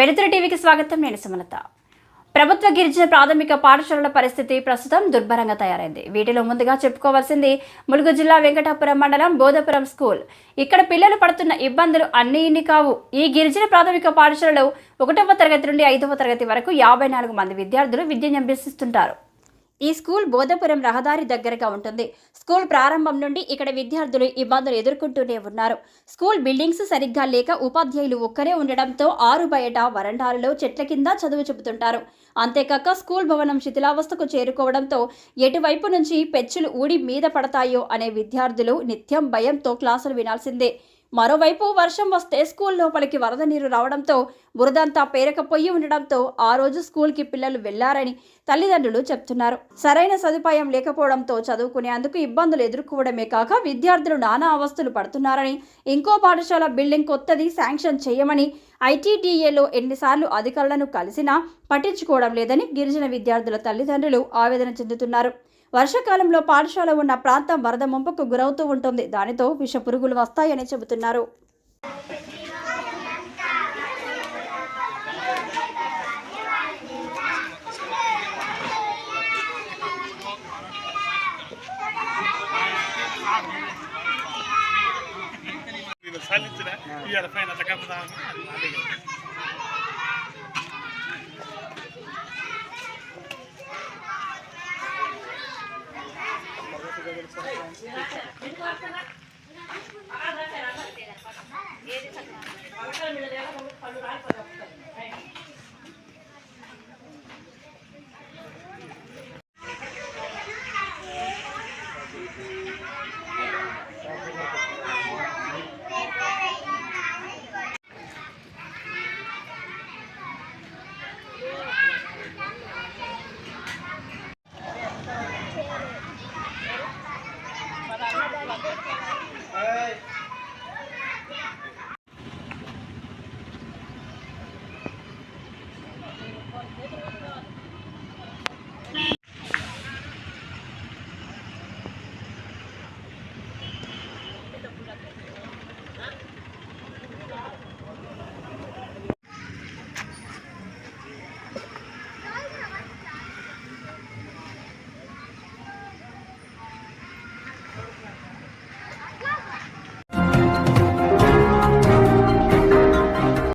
వెలుతురు టీవీకి స్వాగతం. నేను సుమలత. ప్రభుత్వ గిరిజన ప్రాథమిక పాఠశాలల పరిస్థితి ప్రస్తుతం దుర్భరంగా తయారైంది. వీటిలో ముందుగా చెప్పుకోవాల్సింది ములుగు జిల్లా వెంకటాపురం మండలం బోధపురం స్కూల్. ఇక్కడ పిల్లలు పడుతున్న ఇబ్బందులు అన్ని ఇన్ని కావు. ఈ గిరిజన ప్రాథమిక పాఠశాలలో ఒకటవ తరగతి నుండి ఐదవ తరగతి వరకు యాభై నాలుగు మంది విద్యార్థులు విద్యను అభ్యసిస్తుంటారు. ఈ స్కూల్ బోధపురం రహదారి దగ్గరగా ఉంటుంది. స్కూల్ ప్రారంభం నుండి ఇక్కడ విద్యార్థులు ఇబ్బందులు ఎదుర్కొంటూనే ఉన్నారు. స్కూల్ బిల్డింగ్స్ సరిగ్గా లేక ఉపాధ్యాయులు ఒక్కరే ఉండడంతో ఆరు బయట వరండాలలో చెట్ల కింద చదువు చెబుతుంటారు. అంతేకాక స్కూల్ భవనం శిథిలావస్థకు చేరుకోవడంతో ఎటువైపు నుంచి పెచ్చులు ఊడి మీద పడతాయో అనే విద్యార్థులు నిత్యం భయంతో క్లాసులు వినాల్సిందే. మరోవైపు వర్షం వస్తే స్కూల్ లోపలికి వరద నీరు రావడంతో బురదంతా పేరకపోయి ఉండడంతో ఆ రోజు స్కూల్కి పిల్లలు వెళ్ళారని తల్లిదండ్రులు చెప్తున్నారు. సరైన సదుపాయం లేకపోవడంతో చదువుకునేందుకు ఇబ్బందులు ఎదుర్కోవడమే కాక విద్యార్థులు నానా అవస్థలు పడుతున్నారని ఇంకో పాఠశాల బిల్డింగ్ కొత్తది శాంక్షన్ చేయమని ఐటీడీఏలో ఎన్నిసార్లు అధికారులను కలిసినా పట్టించుకోవడం లేదని గిరిజన విద్యార్థుల తల్లిదండ్రులు ఆవేదన చెందుతున్నారు. వర్షాకాలంలో పాఠశాల ఉన్న ప్రాంతం వరద ముంపుకు గురవుతూ ఉంటుంది. దానితో విష పురుగులు వస్తాయని చెబుతున్నారు. సాధించిన ఇవాళ పైన అట్లా కప్పుదామని Gracias.